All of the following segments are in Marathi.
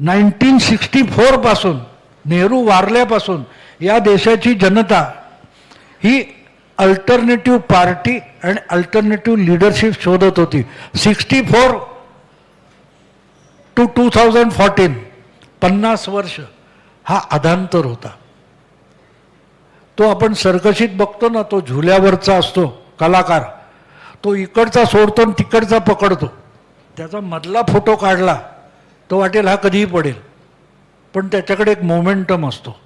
नाईन्टीन सिक्स्टी फोरपासून नेहरू वारल्यापासून या देशाची जनता ही अल्टरनेटिव्ह पार्टी आणि अल्टरनेटिव्ह लिडरशिप शोधत होती. Sixty four to two thousand fourteen पन्नास वर्ष हा अधांतर होता. तो आपण सर्कशीत बघतो ना तो झुल्यावरचा असतो कलाकार. तो इकडचा सोडतो आणि तिकडचा पकडतो. त्याचा मधला फोटो काढला. तो वाटेल हा कधीही पडेल. पण त्याच्याकडे एक मोमेंटम असतो.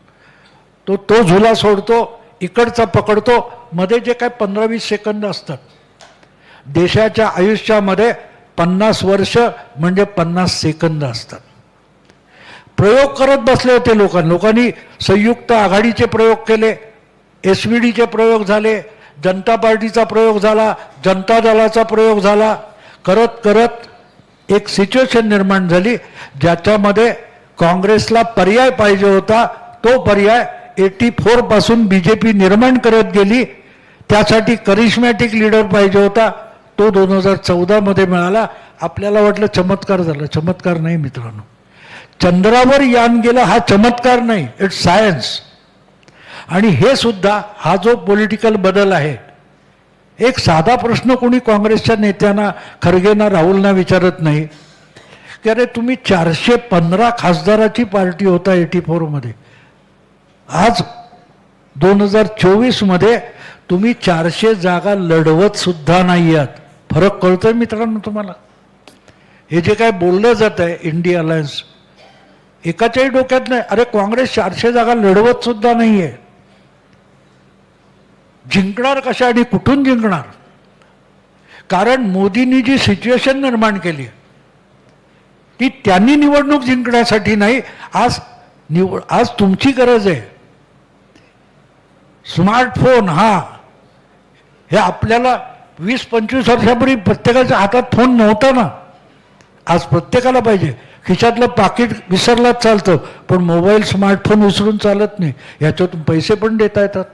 तो तो झुला सोडतो इकडचा पकडतो मध्ये जे काय पंधरा वीस सेकंद असतात. देशाच्या आयुष्यामध्ये पन्नास वर्ष म्हणजे पन्नास सेकंद असतात. प्रयोग करत बसले होते लोकांनी लोकांनी संयुक्त आघाडीचे प्रयोग केले एस व्ही डीचे प्रयोग झाले जनता पार्टीचा प्रयोग झाला जनता दलाचा प्रयोग झाला. करत करत एक सिच्युएशन निर्माण झाली ज्याच्यामध्ये काँग्रेसला पर्याय पाहिजे होता. तो पर्याय एटी फोरपासून बी जे पी निर्माण करत गेली. त्यासाठी करिश्मॅटिक लीडर पाहिजे होता. तो दोन हजार चौदामध्ये मिळाला. आपल्याला वाटलं चमत्कार झाला. चमत्कार नाही मित्रांनो. चंद्रावर यान गेलं हा चमत्कार नाही. इट्स सायन्स आणि हे सुद्धा हा जो पॉलिटिकल बदल आहे एक साधा प्रश्न कोणी काँग्रेसच्या नेत्यांना खरगेंना राहुलना विचारत नाही. की अरे तुम्ही चारशे पंधरा खासदाराची पार्टी होता एटी फोरमध्ये आज दोन हजार चोवीसमध्ये तुम्ही चारशे जागा लढवत सुद्धा नाही आहात. फरक कळतोय मित्रांनो तुम्हाला? हे जे काय बोललं जात आहे इंडिया अलायन्स एकाच्याही डोक्यात नाही. अरे काँग्रेस चारशे जागा लढवत सुद्धा आहे जिंकणार कशा आणि कुठून जिंकणार? कारण मोदींनी जी सिच्युएशन निर्माण केली ती त्यांनी निवडणूक जिंकण्यासाठी नाही आज निवड आज तुमची गरज आहे. स्मार्टफोन हा. हे आपल्याला वीस पंचवीस वर्षापूर्वी प्रत्येकाच्या हातात फोन नव्हता ना. आज प्रत्येकाला पाहिजे. खिशातलं पाकिट विसरलाच चालतं पण मोबाईल स्मार्टफोन विसरून चालत नाही. याच्यातून पैसे पण देता येतात.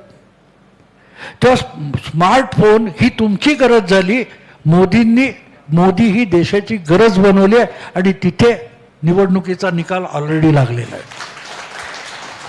तेव्हा स्मार्टफोन ही तुमची गरज झाली. मोदींनी मोदी ही देशाची गरज बनवली आहे आणि तिथे निवडणुकीचा निकाल ऑलरेडी लागलेला आहे.